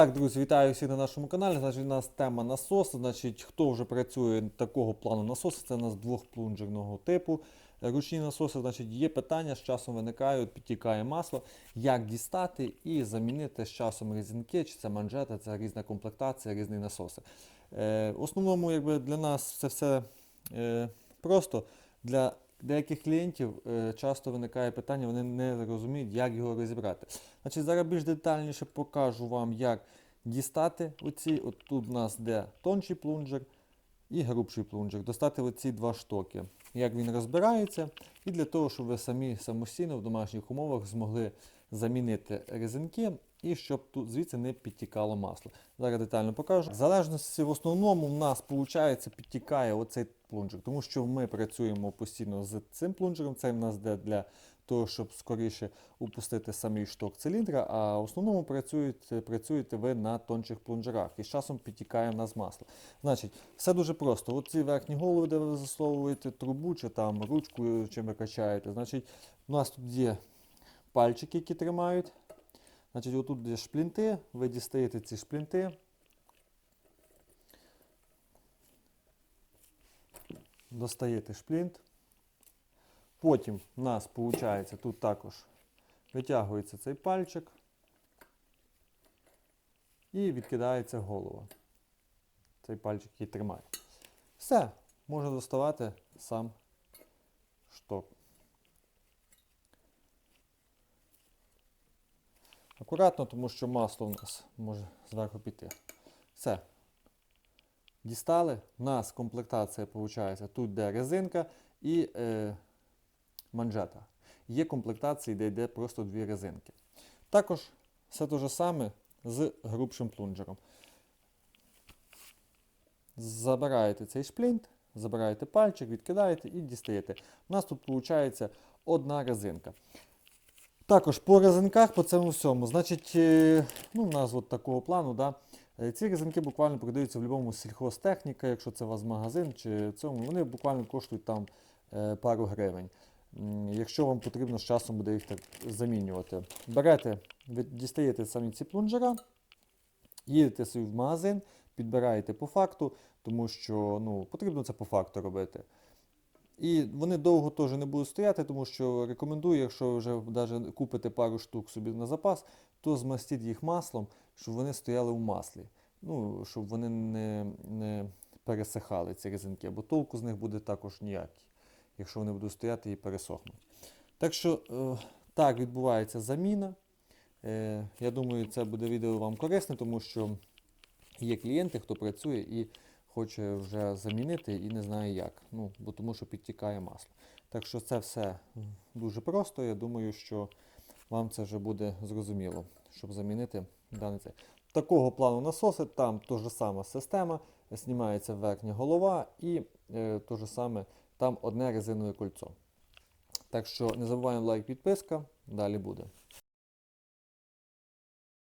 Так, друзі, вітаю всіх на нашому каналі. Значить, у нас тема насосу. Значить, хто вже працює такого плану насосу, це у нас двохплунжерного типу. Ручні насоси, значить, є питання, з часом виникають, підтікає масло. Як дістати і замінити з часом резинки, чи це манжети, це різна комплектація, різні насоси. Е, в основному, якби для нас це все е, просто. Для деяких клієнтів е, часто виникає питання, вони не розуміють, як його розібрати. Значить, зараз більш детальніше покажу вам, як дістати оці. От тут у нас де тонший плунжер і грубший плунжер. Достати оці два штоки. Як він розбирається, і для того, щоб ви самі самостійно в домашніх умовах змогли замінити резинки і щоб тут звідси не підтікало масло. Зараз детально покажу. В залежності в основному в нас виходить, підтікає оцей плунжер, тому що ми працюємо постійно з цим плунжером. Це в нас де для того, щоб скоріше упустити самий шток циліндра, а в основному працюєте, працюєте ви на тончих плунжерах і з часом підтікає в нас масло. Значить, все дуже просто. От ці верхні голови, де ви засовуєте трубу чи там ручку, чим ви качаєте. Значить, у нас тут є пальчики, які тримають. Значить, отут є шплінти, ви дістаєте ці шплінти. Достаєте шплінт. Потім в нас виходить, тут також витягується цей пальчик і відкидається голова. Цей пальчик який тримає. Все, можна доставати сам шток. Акуратно, тому що масло у нас може зверху піти. Все. Дістали. У нас комплектація виходить тут де резинка і е, манжета. Є комплектації, де йде просто дві резинки. Також все те ж саме з грубшим плунжером. Забираєте цей шплінт, забираєте пальчик, відкидаєте і дістаєте. У нас тут виходить одна резинка. Також по резинках, по цьому всьому, значить, е, ну, у нас от такого плану, да, е, ці резинки буквально продаються в будь-якому сільхозтехніка, якщо це у вас магазин, чи цьому, вони буквально коштують там е, пару гривень. Якщо вам потрібно з часом буде їх так замінювати. Берете, дістаєте самі ці плунжера, їдете собі в магазин, підбираєте по факту, тому що ну, потрібно це по факту робити. І вони довго теж не будуть стояти, тому що рекомендую, якщо вже навіть купите пару штук собі на запас, то змастіть їх маслом, щоб вони стояли в маслі. Ну, щоб вони не, не пересихали ці резинки, бо толку з них буде також ніякий, якщо вони будуть стояти і пересохнуть. Так що е, так відбувається заміна. Е, я думаю, це буде відео вам корисне, тому що є клієнти, хто працює і хоче вже замінити і не знає як. Ну, бо тому що підтікає масло. Так що це все дуже просто. Я думаю, що вам це вже буде зрозуміло, щоб замінити даний цей. Такого плану насоси, там та ж сама система, знімається верхня голова і е, то ж саме там одне резинове кольцо. Так що не забуваємо лайк, підписка, далі буде.